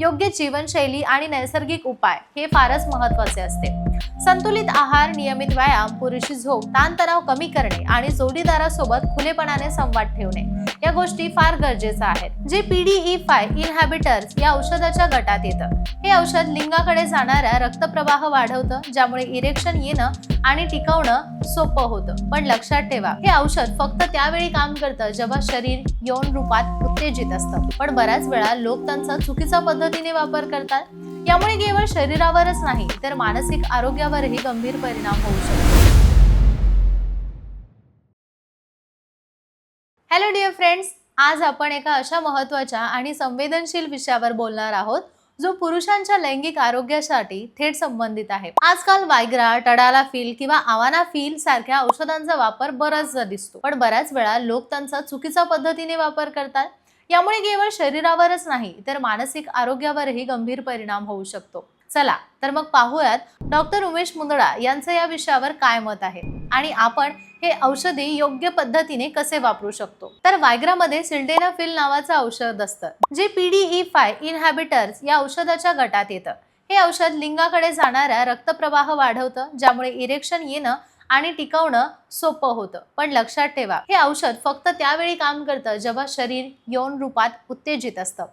योग्य जीवनशैली आणि नैसर्गिक उपाय हे फारच महत्त्वाचे असते. संतुलित आहार नियमित व्यायाम पुरेशी झोप ताणतणाव कमी करणे आणि जोडीदारासोबत खुलेपणाने संवाद ठेवणे या गोष्टी फार गरजेच्या आहेत. जे पीडीई फाय इनहॅबिटर्स या औषधाच्या गटात येतं. हे औषध लिंगाकडे जाणाऱ्या रक्तप्रवाह वाढवतं ज्यामुळे इरेक्शन येणं आणि टिकवणं सोपं होतं. पण लक्षात ठेवा हे औषध फक्त त्यावेळी काम करतं जेव्हा शरीर यौन रूपात उत्तेजित असतं. पण बऱ्याच वेळा लोक त्यांचा चुकीचा पद्धतीने वापर करतात. यामुळे केवळ शरीरावरच नाही तर मानसिक आरोग्यावरही गंभीर परिणाम होऊ शकतो. हॅलो डिअर फ्रेंड्स आज आपण एका अशा महत्त्वाच्या आणि संवेदनशील विषयावर बोलणार आहोत जो पुरुषांच्या लैंगिक आरोग्यासाठी थेट संबंधित आहे. आजकाल वायग्रा टडाला फील किंवा आवाना फील सारख्या औषधांचा वापर बराचदा दिसतो. पण बऱ्याच वेळा लोक त्यांचा चुकीचा पद्धतीने वापर करतात. यामुळे केवळ शरीरावरच नाही तर मानसिक आरोग्यावरही गंभीर परिणाम होऊ शकतो. चला तर मग पाहूयात डॉक्टर उमेश मुंदडा यांचं या विषयावर काय मत आहे. आणि आपण हे औषधी योग्य पद्धतीने कसे वापरू शकतो? तर वायग्रामध्ये सिल्डेनाफिल नावाचं औषध असतं जे पीडीई फाय इनहॅबिटर्स या औषधाच्या गटात येतं. हे औषध लिंगाकडे जाणाऱ्या रक्तप्रवाह वाढवतं ज्यामुळे इरेक्शन येणं आणि टिकवणं सोपं होतं. पण लक्षात ठेवा हे औषध फक्त त्यावेळी काम करतं जेव्हा शरीर यौन रूपात उत्तेजित असतं.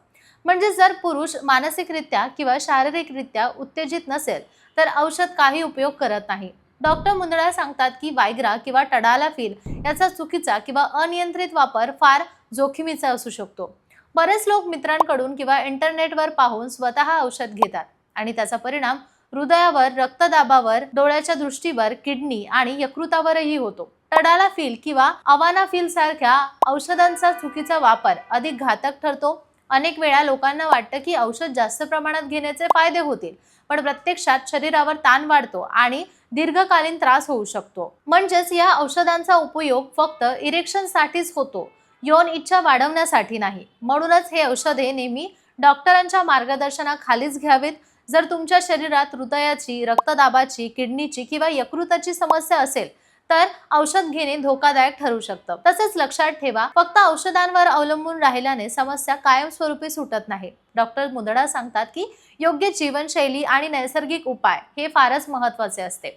म्हणजे जर पुरुष मानसिकरित्या किंवा शारीरिकरित्या उत्तेजित नसेल तर औषध काही उपयोग करत नाही. डॉक्टर मुंदडा सांगतात की वायग्रा किंवा टडालाफिल याचा चुकीचा किंवा अनियंत्रित वापर फार जोखमीचा असू शकतो. बरेच लोक मित्रांकडून किंवा इंटरनेटवर पाहून स्वतः औषध घेतात आणि त्याचा परिणाम हृदयावर रक्तदाबावर डोळ्याच्या दृष्टीवर किडनी आणि यकृतावरही होतो. टडालाफिल किंवा अवानाफिल सारख्या औषधांचा चुकीचा वापर अधिक घातक ठरतो. अनेक वेळा लोकांना वाटतं की औषध जास्त प्रमाणात घेण्याचे फायदे होतील पण प्रत्यक्षात शरीरावर ताण वाढतो आणि दीर्घकालीन त्रास होऊ शकतो. म्हणजेच या औषधांचा उपयोग फक्त इरेक्शनसाठीच होतो यौन इच्छा वाढवण्यासाठी नाही. म्हणूनच हे औषधे नेहमी डॉक्टरांच्या मार्गदर्शनाखालीच घ्यावेत. जर तुमच्या शरीरात हृदयाची रक्तदाबाची किडनीची किंवा यकृताची समस्या असेल तर औषध घेणे धोकादायक ठरू शकतं. तसेच लक्षात ठेवा फक्त औषधांवर अवलंबून राहिल्याने समस्या कायमस्वरूपी सुटत नाही. डॉक्टर मुदडा सांगतात की योग्य जीवनशैली आणि नैसर्गिक उपाय हे फारच महत्त्वाचे असते.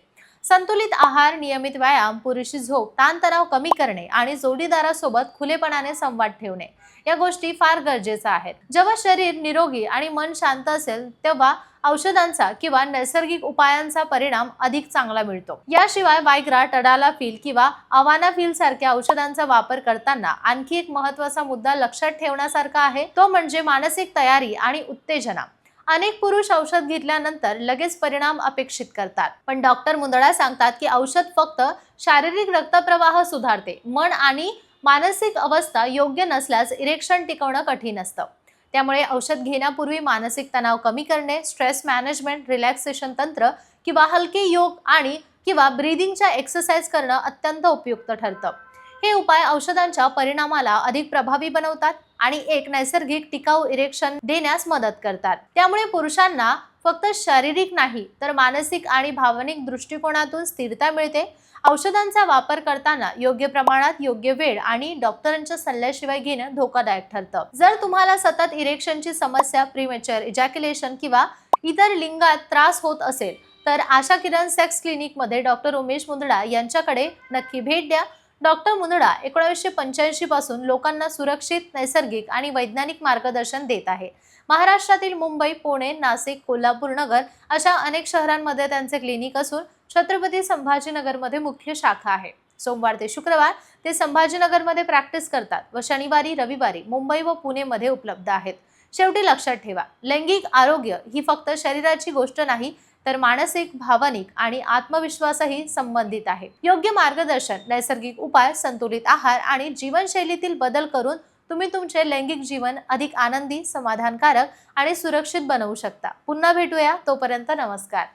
संतुलित आहार नियमित व्यायाम पुरेशी झोप ताणतणाव कमी करणे आणि जोडीदारासोबत खुलेपणाने संवाद ठेवणे या गोष्टी फार गरजेच्या आहेत. जेव्हा शरीर निरोगी आणि मन शांत असेल तेव्हा औषधांचा किंवा नैसर्गिक उपायांचा परिणाम अधिक चांगला मिळतो. याशिवाय वायग्रा टडाला फील किंवा अवाना फील सारख्या औषधांचा वापर करताना आणखी एक महत्त्वाचा मुद्दा लक्षात ठेवण्यासारखा आहे तो म्हणजे मानसिक तयारी आणि उत्तेजना. अनेक पुरुष औषध घेतल्यानंतर लगेच परिणाम अपेक्षित करतात. पण डॉक्टर मुंदडा सांगतात की औषध फक्त शारीरिक रक्तप्रवाह सुधारते. मन आणि मानसिक अवस्था योग्य नसल्यास इरेक्शन टिकवणं कठीण असतं. त्यामुळे औषध घेण्यापूर्वी मानसिक तणाव कमी करणे स्ट्रेस मॅनेजमेंट रिलॅक्सेशन तंत्र किंवा हलके योग आणि किंवा ब्रीदिंगच्या एक्सरसाइज करणं अत्यंत उपयुक्त ठरतं. हे उपाय औषधांच्या परिणामाला अधिक प्रभावी बनवतात. आणि एक नैसर्गिक टिकाऊ इरेक्शन देण्यास मदत करतात. त्यामुळे पुरुषांना फक्त शारीरिक नाही तर मानसिक आणि भावनिक दृष्टिकोनातून स्थिरता मिळते. औषधांचा वापर करताना योग्य प्रमाणात योग्य वेळ आणि डॉक्टरांच्या सल्ल्याशिवाय घेणं धोकादायक ठरतं. जर तुम्हाला सतत इरेक्शनची समस्या प्रीमेचर इजॅक्युलेशन किंवा इतर लिंगात त्रास होत असेल तर आशा किरण सेक्स क्लिनिकमध्ये डॉक्टर उमेश मुंदडा यांच्याकडे नक्की भेट द्या. डॉक्टर मुनडा एकोणीसशे पंच्याऐंशी पासून लोकांना सुरक्षित नैसर्गिक आणि वैज्ञानिक मार्गदर्शन देत आहे. महाराष्ट्रातील मुंबई पुणे नाशिक कोल्हापूर नगर अशा अनेक शहरांमध्ये त्यांचे क्लिनिक असून छत्रपती संभाजीनगरमध्ये मुख्य शाखा आहे. सोमवार ते शुक्रवार ते संभाजीनगरमध्ये प्रॅक्टिस करतात व शनिवारी रविवारी मुंबई व पुणेमध्ये उपलब्ध आहेत. शेवटी लक्षात ठेवा लैंगिक आरोग्य ही फक्त शरीराची गोष्ट नाही तर मानसिक भावनिक आणि आत्मविश्वासही संबंधित आहे योग्य मार्गदर्शन नैसर्गिक उपाय संतुलित आहार आणि जीवनशैलीतील बदल करून तुम्ही तुमचे लैंगिक जीवन अधिक आनंदी समाधानकारक आणि सुरक्षित बनवू शकता. पुन्हा भेटूया. तोपर्यंत नमस्कार.